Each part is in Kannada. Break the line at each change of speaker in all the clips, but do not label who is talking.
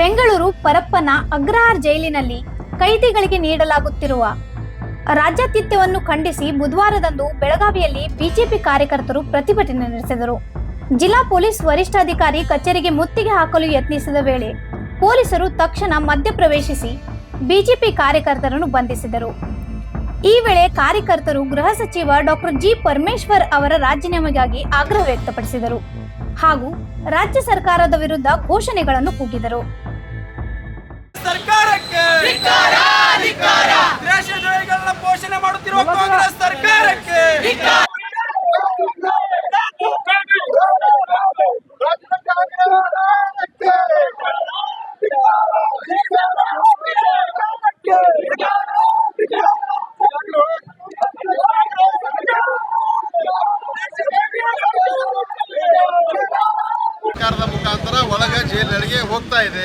ಬೆಂಗಳೂರು ಪರಪ್ಪನ ಅಗ್ರಹಾರ್ ಜೈಲಿನಲ್ಲಿ ಕೈದಿಗಳಿಗೆ ನೀಡಲಾಗುತ್ತಿರುವ ರಾಜ್ಯಾತಿಥ್ಯವನ್ನು ಖಂಡಿಸಿ ಬುಧವಾರದಂದು ಬೆಳಗಾವಿಯಲ್ಲಿ ಬಿಜೆಪಿ ಕಾರ್ಯಕರ್ತರು ಪ್ರತಿಭಟನೆ ನಡೆಸಿದರು. ಜಿಲ್ಲಾ ಪೊಲೀಸ್ ವರಿಷ್ಠಾಧಿಕಾರಿ ಕಚೇರಿಗೆ ಮುತ್ತಿಗೆ ಹಾಕಲು ಯತ್ನಿಸಿದ ವೇಳೆ ಪೊಲೀಸರು ತಕ್ಷಣ ಮಧ್ಯಪ್ರವೇಶಿಸಿ ಬಿಜೆಪಿ ಕಾರ್ಯಕರ್ತರನ್ನು ಬಂಧಿಸಿದರು. ಈ ವೇಳೆ ಕಾರ್ಯಕರ್ತರು ಗೃಹ ಸಚಿವ ಡಾಕ್ಟರ್ ಜಿ ಪರಮೇಶ್ವರ್ ಅವರ ರಾಜೀನಾಮೆಗಾಗಿ ಆಗ್ರಹ ವ್ಯಕ್ತಪಡಿಸಿದರು ಹಾಗೂ ರಾಜ್ಯ ಸರ್ಕಾರದ ವಿರುದ್ಧ ಘೋಷಣೆಗಳನ್ನು ಕೂಗಿದರು.
Dicker! Dicker!
ಸರ್ಕಾರದ ಮುಖಾಂತರ ಒಳಗ ಜೈಲಿನೊಳಗೆ ಹೋಗ್ತಾ ಇದೆ.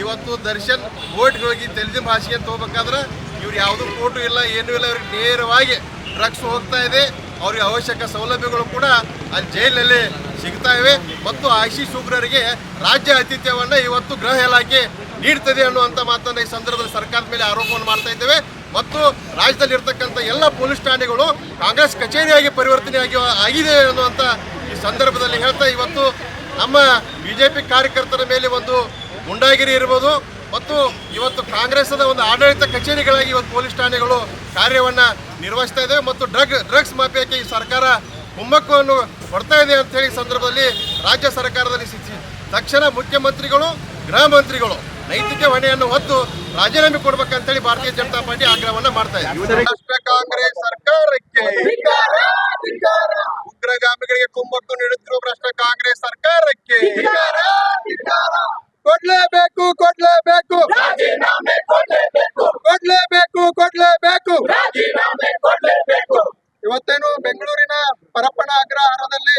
ಇವತ್ತು ದರ್ಶನ್ ಕೋರ್ಟ್ಗೆ ಹೋಗಿ ತೆಲುಗು ಭಾಷೆಗೆ ತಗೋಬೇಕಾದ್ರೆ ಇವ್ರು ಯಾವುದು ಕೋರ್ಟು ಇಲ್ಲ, ಏನೂ ಇಲ್ಲ, ಇವ್ರಿಗೆ ನೇರವಾಗಿ ಡ್ರಗ್ಸ್ ಹೋಗ್ತಾ ಇದೆ. ಅವ್ರಿಗೆ ಅವಶ್ಯಕ ಸೌಲಭ್ಯಗಳು ಕೂಡ ಅಲ್ಲಿ ಜೈಲಿನಲ್ಲಿ ಸಿಗ್ತಾ ಇವೆ. ಮತ್ತು ಆಶೀಶ್ ಉಗ್ರರಿಗೆ ರಾಜ್ಯ ಆತಿಥ್ಯವನ್ನು ಇವತ್ತು ಗೃಹ ಇಲಾಖೆ ನೀಡ್ತದೆ ಅನ್ನುವಂಥ ಮಾತನ್ನು ಈ ಸಂದರ್ಭದಲ್ಲಿ ಸರ್ಕಾರದ ಮೇಲೆ ಆರೋಪವನ್ನು ಮಾಡ್ತಾ ಇದ್ದೇವೆ. ಮತ್ತು ರಾಜ್ಯದಲ್ಲಿ ಇರ್ತಕ್ಕಂಥ ಎಲ್ಲ ಪೊಲೀಸ್ ಠಾಣೆಗಳು ಕಾಂಗ್ರೆಸ್ ಕಚೇರಿಯಾಗಿ ಪರಿವರ್ತನೆಯಾಗಿ ಆಗಿದೆ ಅನ್ನುವಂಥ ಈ ಸಂದರ್ಭದಲ್ಲಿ ಹೇಳ್ತಾ ಇವತ್ತು ನಮ್ಮ ಬಿಜೆಪಿ ಕಾರ್ಯಕರ್ತರ ಮೇಲೆ ಒಂದು ಗುಂಡಾಗಿರಿ ಇರ್ಬೋದು ಮತ್ತು ಇವತ್ತು ಕಾಂಗ್ರೆಸ್ನ ಒಂದು ಆಡಳಿತ ಕಚೇರಿಗಳಾಗಿ ಇವತ್ತು ಪೊಲೀಸ್ ಠಾಣೆಗಳು ಕಾರ್ಯವನ್ನು ನಿರ್ವಹಿಸ್ತಾ ಇದೆ ಮತ್ತು ಡ್ರಗ್, ಡ್ರಗ್ಸ್ ಮಾಫಿಯಾಕ್ಕೆ ಈ ಸರ್ಕಾರ ಕುಮ್ಮಕ್ಕವನ್ನು ಕೊಡ್ತಾ ಇದೆ ಅಂತ ಹೇಳಿ ಸಂದರ್ಭದಲ್ಲಿ ರಾಜ್ಯ ಸರ್ಕಾರದಲ್ಲಿ ಸಿ- ಸಿ- ತಕ್ಷಣ ಮುಖ್ಯಮಂತ್ರಿಗಳು, ಗೃಹ ಮಂತ್ರಿಗಳು ನೈತಿಕ ಹೊಣೆಯನ್ನು ಹೊತ್ತು ರಾಜೀನಾಮೆ ಕೊಡ್ಬೇಕಂತೇಳಿ ಭಾರತೀಯ ಜನತಾ ಪಾರ್ಟಿ ಆಗ್ರಹವನ್ನು ಮಾಡ್ತಾ ಇದೆ. ಕಾಂಗ್ರೆಸ್ ಇವತ್ತೇನು ಬೆಂಗಳೂರಿನ ಪರಪ್ಪನ ಅಗ್ರಹಾರದಲ್ಲಿ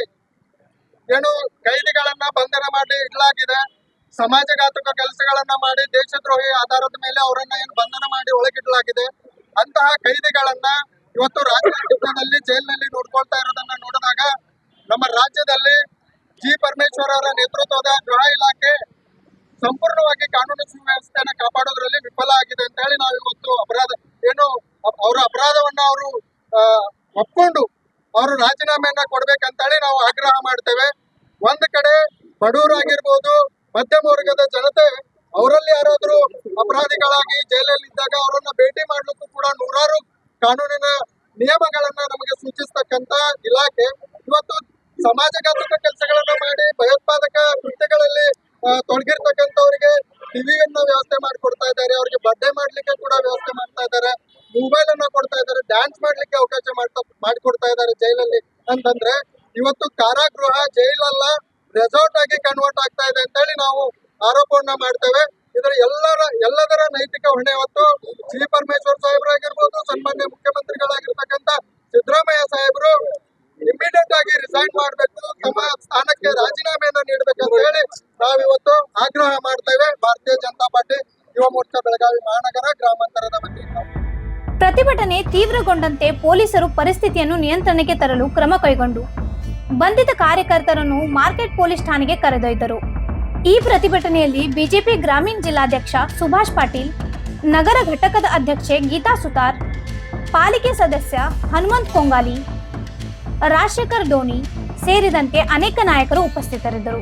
ಏನು ಕೈದಿಗಳನ್ನ ಬಂಧನ ಮಾಡಿ ಇಡಲಾಗಿದೆ. ಸಮಾಜಘಾತಕ ಕೆಲಸಗಳನ್ನ ಮಾಡಿ ದೇಶದ್ರೋಹಿ ಆಧಾರದ ಮೇಲೆ ಅವರನ್ನ ಏನು ಬಂಧನ ಮಾಡಿ ಒಳಗಿಡಲಾಗಿದೆ. ಅಂತಹ ಕೈದಿಗಳನ್ನ ಇವತ್ತು ರಾಜ್ಯದಲ್ಲಿ ಜೈಲಿನಲ್ಲಿ ನೋಡ್ಕೊಳ್ತಾ ಇರೋದನ್ನ ನೋಡಿದಾಗ ನಮ್ಮ ರಾಜ್ಯದಲ್ಲಿ ಜಿ ಪರಮೇಶ್ವರ ಅವರ ನೇತೃತ್ವದ ಗೃಹ ಇಲಾಖೆ ಸಂಪೂರ್ಣವಾಗಿ ಕಾನೂನು ಸುವ್ಯವಸ್ಥೆಯನ್ನ ಕಾಪಾಡೋದ್ರಲ್ಲಿ ವಿಫಲ ಆಗಿದೆ ಅಂತ ಹೇಳಿ ನಾವು ಇವತ್ತು ಅಪರಾಧ ಏನು ಅ- ಅವರ ಅಪರಾಧವನ್ನ ಅವರು ಒಪ್ಕೊಂಡು ಅವರು ರಾಜೀನಾಮೆಯನ್ನ ಕೊಡ್ಬೇಕಂತೇಳಿ ನಾವು ಆಗ್ರಹ ಮಾಡ್ತೇವೆ. ಒಂದ್ ಕಡೆ ಬಡವರಾಗಿರ್ಬೋದು ಮಧ್ಯಮ ವರ್ಗದ ಜನತೆ, ಅವರಲ್ಲಿ ಯಾರಾದ್ರೂ ಅಪರಾಧಿಗಳಾಗಿ ಜೈಲಲ್ಲಿ ಇದ್ದಾಗ ಅವರನ್ನ ಭೇಟಿ ಮಾಡ್ಲಿಕ್ಕೂ ಕೂಡ ನೂರಾರು ಕಾನೂನಿನ ನಿಯಮಗಳನ್ನ ನಮಗೆ ಸೂಚಿಸ್ತಕ್ಕಂತ ಇಲಾಖೆ. ಇವತ್ತು ಸಮಾಜಘಾತಕ ಕೆಲಸಗಳನ್ನ ಮಾಡಿ, ಭಯೋತ್ಪಾದಕ ಕೃತ್ಯಗಳಲ್ಲಿ ತೊಡಗಿರ್ತಕ್ಕಂಥವ್ರಿಗೆ ಟಿವಿಯನ್ನ ವ್ಯವಸ್ಥೆ ಮಾಡಿಕೊಡ್ತಾ ಇದ್ದಾರೆ. ಅವ್ರಿಗೆ ಬರ್ಡೇ ಮಾಡ್ಲಿಕ್ಕೆ ಕೂಡ ವ್ಯವಸ್ಥೆ ಮಾಡ್ತಾ ಇದ್ದಾರೆ. ಮೊಬೈಲ್ ಅನ್ನ ಕೊಡ್ತಾ ಇದ್ದಾರೆ. ಡ್ಯಾನ್ಸ್ ಮಾಡ್ಲಿಕ್ಕೆ ಅವಕಾಶ ಮಾಡ್ತಾ ಮಾಡಿಕೊಡ್ತಾ ಇದ್ದಾರೆ ಜೈಲಲ್ಲಿ ಅಂತಂದ್ರೆ, ಇವತ್ತು ಕಾರಾಗೃಹ ಜೈಲಲ್ಲ ರೆಸಾರ್ಟ್ ಆಗಿ ಕನ್ವರ್ಟ್ ಆಗ್ತಾ ಇದೆ ಅಂತ ಹೇಳಿ ನಾವು ಆರೋಪವನ್ನ ಮಾಡ್ತೇವೆ. ಇದರ ಎಲ್ಲರ, ಎಲ್ಲದರ ನೈತಿಕ ಹೊಣೆ ಹೊತ್ತು ಜಿ ಪರಮೇಶ್ವರ್ ಸಾಹೇಬ್ರಾಗಿರ್ಬೋದು, ಸನ್ಮಾನ್ಯ ಮುಖ್ಯಮಂತ್ರಿಗಳಾಗಿರ್ತಕ್ಕಂಥ ಸಿದ್ದರಾಮಯ್ಯ ಸಾಹೇಬರು ಇಮಿಡಿಯೇಟ್ ಆಗಿ ರಿಸೈನ್ ಮಾಡಬೇಕು, ತಮ್ಮ ಸ್ಥಾನಕ್ಕೆ ರಾಜೀನಾಮೆಯನ್ನ ನೀಡಬೇಕಂತ ಹೇಳಿ ನಾವಿವತ್ತು ಆಗ್ರಹ ಮಾಡ್ತೇವೆ. ಭಾರತೀಯ ಜನತಾ ಪಾರ್ಟಿ ಯುವ ಮೋರ್ಚಾ ಬೆಳಗಾವಿ ಮಹಾನಗರ ವತಿಯಿಂದ
ಪ್ರತಿಭಟನೆ ತೀವ್ರಗೊಂಡಂತೆ ಪೊಲೀಸರು ಪರಿಸ್ಥಿತಿಯನ್ನು ನಿಯಂತ್ರಣಕ್ಕೆ ತರಲು ಕ್ರಮ ಕೈಗೊಂಡು. ಬಂಧಿತ ಕಾರ್ಯಕರ್ತರನ್ನು ಮಾರ್ಕೆಟ್ ಪೊಲೀಸ್ ಠಾಣೆಗೆ ಕರೆದೊಯ್ದರು. ಈ ಪ್ರತಿಭಟನೆಯಲ್ಲಿ ಬಿಜೆಪಿ ಗ್ರಾಮೀಣ ಜಿಲ್ಲಾಧ್ಯಕ್ಷ ಸುಭಾಷ್ ಪಾಟೀಲ್, ನಗರ ಘಟಕದ ಅಧ್ಯಕ್ಷೆ ಗೀತಾ ಸುತಾರ್, ಪಾಲಿಕೆ ಸದಸ್ಯ ಹನುಮಂತ್ ಕೊಂಗಾಲಿ ರಾಜಶೇಖರ್ ಧೋನಿ ಸೇರಿದಂತೆ ಅನೇಕ ನಾಯಕರು ಉಪಸ್ಥಿತರಿದ್ದರು.